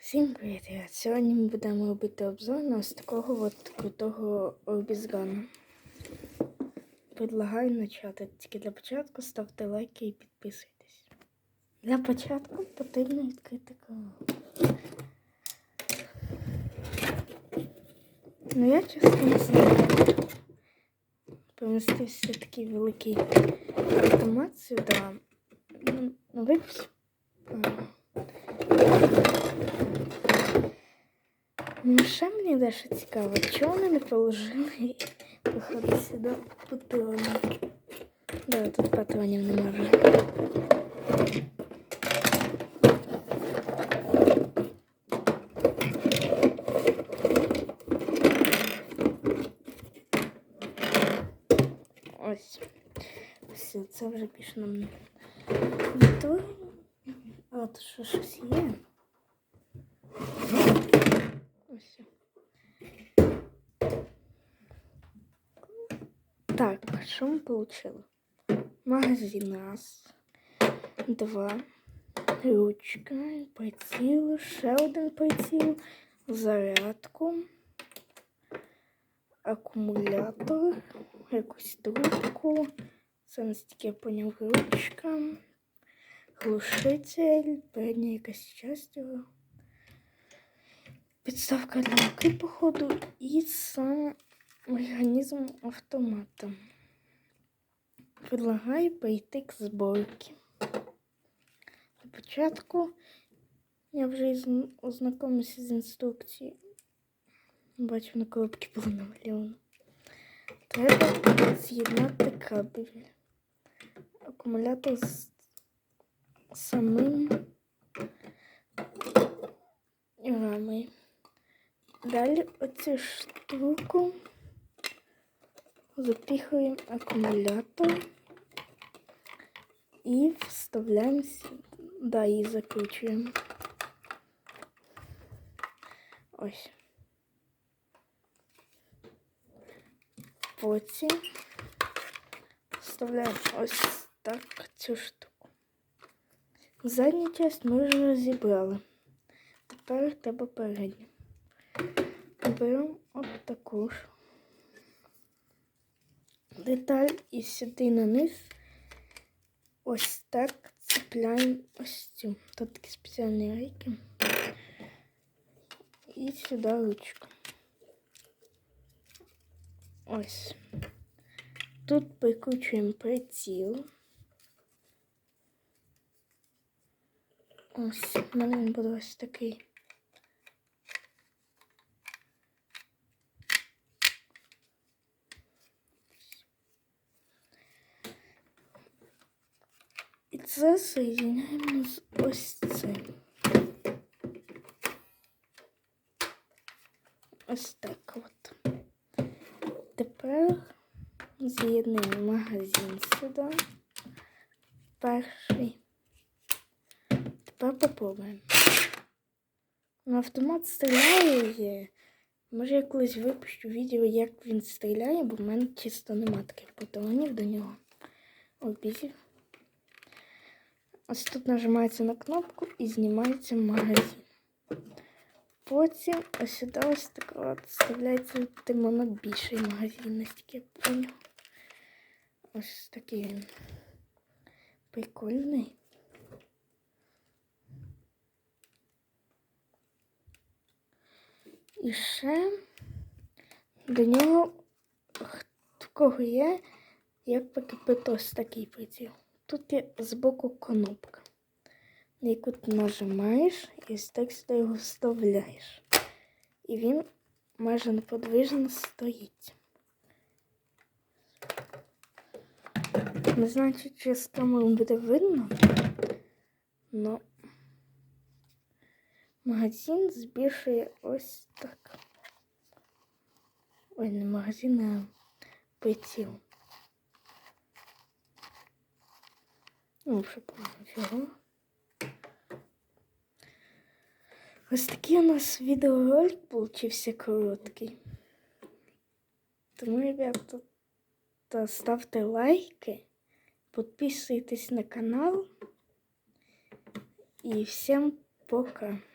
Всім привіт! Сьогодні ми будемо робити обзор на ось такого от крутого орбізгану. Предлагаю почати. Тільки для початку ставте лайки і підписуйтесь. Для початку потрібно відкрити коробку. Ну я чесно не знаю. Помістився такий великий автомат сюди. Ну, ну випуск. Ну, ще мені дещо цікаво, чого вони не положили виходить сюди патрони. Да, тут патронів нема вже. Ось. Все, це вже більше нам не то. А, тут що щось є. Ось. Так, що ми получили? Магазин раз, два, ручка, приціл, ще один приціл, зарядку, акумулятор, якусь трубку, це настільки я поняв ручка, глушитель, передня якась часть його. Підставка для руки, походу, і сам механізм автомата. Предлагаю перейти к зборці. Спочатку я вже ознакомився з інструкцією. Бачу, на коробці було намальовано. Треба з'єднати кабель. Акумулятор з самим рамою. Далі оцю штуку запихуємо акумулятор і вставляємо сюди і закручуємо. Ось. Потім вставляємо ось так цю штуку. Задню часть ми вже розібрали. Тепер треба передню. Беремо от таку ж деталь і сюди на низ ось так цепляємо ось цю. Тут такі спеціальні рейки. І сюди ручку. Ось. Тут прикручуємо приціл. Ось, в мене він буде ось такий. Це соєдиняємо з ось цим. Ось так от. Тепер з'єднуємо магазин сюди. Перший. Тепер попробуємо. Ну, автомат стріляє. Може я колись випущу відео, як він стріляє, бо в мене чисто нема таких патронів до нього. Обізів. Ось тут нажимається на кнопку і знімається магазин. Потім ось сюди ось так от вставляється тимонок більший магазин, настільки я поняв. Ось такий він прикольний. І ще до нього в кого є, як прикріпити ось такий приціл. Тут є збоку кнопка, на яку ти нажимаєш і ось так його вставляєш. І він майже неподвижно стоїть. Не знаю, чи через камеру буде видно, але магазин збільшує ось так. Ой, не магазин, а приціл. Ну, вже пофігу. Ось такий у нас відеоролик получився короткий. Тому, ребята, та ставте лайки, підписуйтесь на канал і всім пока.